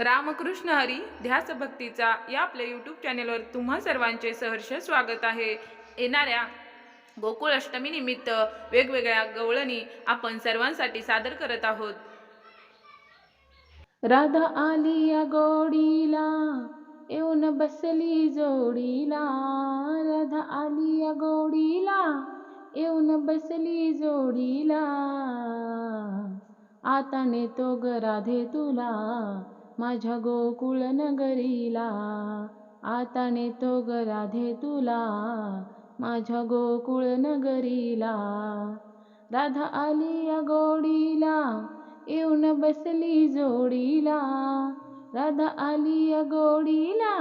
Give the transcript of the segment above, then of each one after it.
रामकृष्ण हरी ध्यास भक्तीचा या आपल्या यूट्यूब चॅनेलवर तुम्हा सर्वांचे सहर्ष स्वागत आहे. येणाऱ्या गोकुळ अष्टमीनिमित्त वेगवेगळ्या गवळणी आपण सर्वांसाठी सादर करत आहोत. राधा आली या गोडीला येऊन बसली जोडीला. राधा आली या गोडीला येऊन बसली जोडीला. आता नेतो ग राधे तुला माझ्या गोकुळ नगरीला. आता नेतो ग राधे तुला. माझ्या गोकुळ नगरीला. राधा आली या गोडीला. येऊन बसली जोडीला. राधा आली या गोडीला.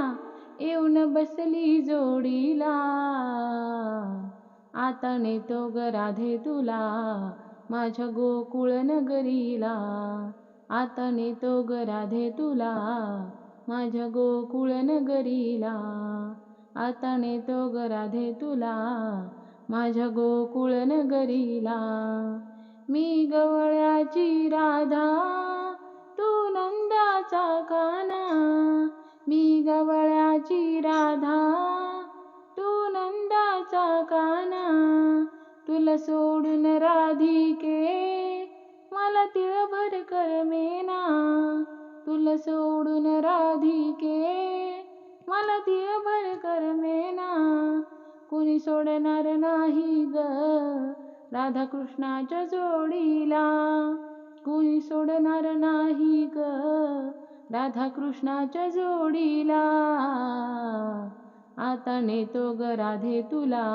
येऊन बसली जोडीला. आता नेतो ग राधे तुला. माझ्या गोकुळ नगरीला. आता नेतो ग राधे तुला माझ्या गोकुळ नगरीला. आता नेतो ग राधे तुला माझ्या गोकुळ नगरीला. मी गवळ्याची राधा तू नंदाचा काना. मी गवळ्याची राधा तू नंदाचा काना. तुला सोडून राधिके मला तिळभर करमेना. तुला सोडून राधिके मला तिळभर करमेना. कुणी सोडणार नाही ग राधाकृष्णाच्या जोडीला. कुणी सोडणार नाही ग राधाकृष्णाच्या जोडीला. आता नेतो ग राधे तुला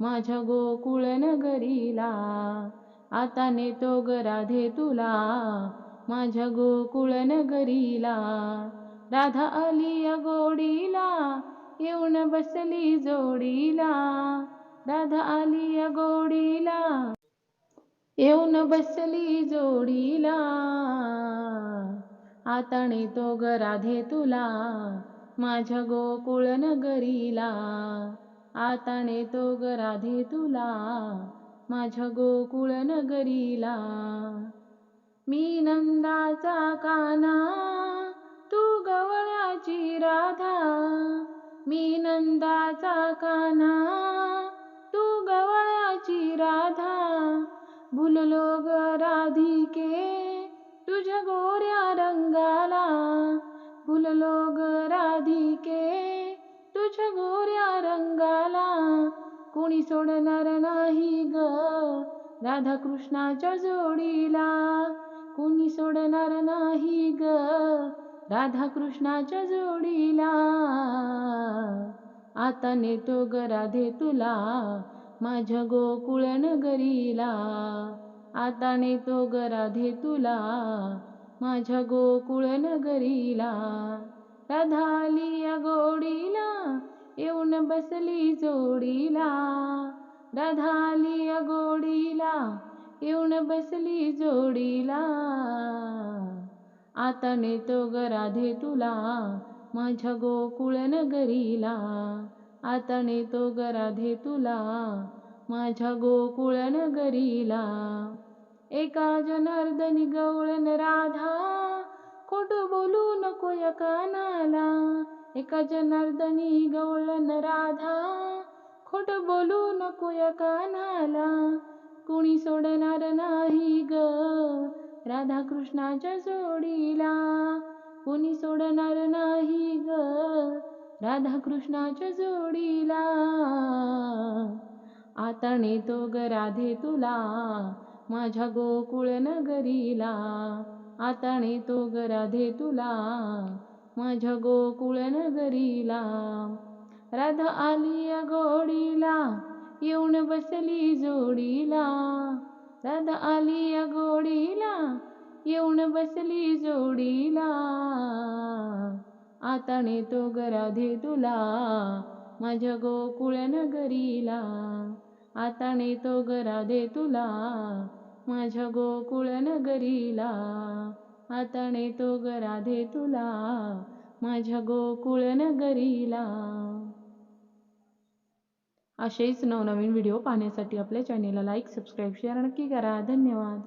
माझ्या गोकुळ नगरीला. आता नेतो ग राधे तुला माझ्या गोकुळ नगरीला. राधा आली या गोडीला येऊन बसली जोडीला. राधा आली या गोडीला येऊन बसली जोडीला. आता नेतो ग राधे तुला माझ्या गोकुळ नगरीला. आता नेतो ग राधे तुला माझ्या गोकुळ नगरीला. मी नंदाचा काना तू गवळ्याची राधा. मी नंदाचा काना तू गवळ्याची राधा. भुललो ग राधिके तुझ्या गोऱ्या रंगाला. भुललो ग राधिके कोणी सोडणार नाही ग. राधाकृष्णाच्या जोडीला कोणी सोडणार नाही ग. राधाकृष्णाच्या जोडीला आता नेतो ग राधे तुला माझ्या गोकुळ नगरीला. आता नेतो ग राधे तुला माझ्या गोकुळ नगरीला. राधा आली बसली जोडीला दधाली अगोडीला गोडीला येऊन बसली जोडीला. आता नेतो ग राधे तुला माझ्या गोकुळ नगरीला. आता नेतो ग राधे तुला माझ्या गोकुळ नगरीला. एका जनार्दनी गवळण राधा होय कानाला. एका जनार्दनी गवळण राधा. खोट बोलू नको या कानाला. कुणी सोडणार नाही ग. राधाकृष्णाच्या जोडीला. कुणी सोडणार नाही ग. राधाकृष्णाच्या जोडीला. आता नेतो ग राधे तुला. माझ्या गोकुळ नगरीला. आता नेतो ग राधे तुला माझ्या गोकुळ नगरीला. राधा आली या गोडीला येऊन बसली जोडीला. राधा आली या गोडीला येऊन बसली जोडीला. आता नेतो ग राधे तुला माझ्या गोकुळ नगरीला. आता नेतो ग राधे तुला माझ्या गोकुळ नगरीला. आता नेतो ग राधे तुला. माझ्या गोकुळ नगरीला. असेच नवनवीन व्हिडिओ पाहण्यासाठी आपल्या चॅनेलला लाईक सबस्क्राईब शेअर नक्की करा. धन्यवाद.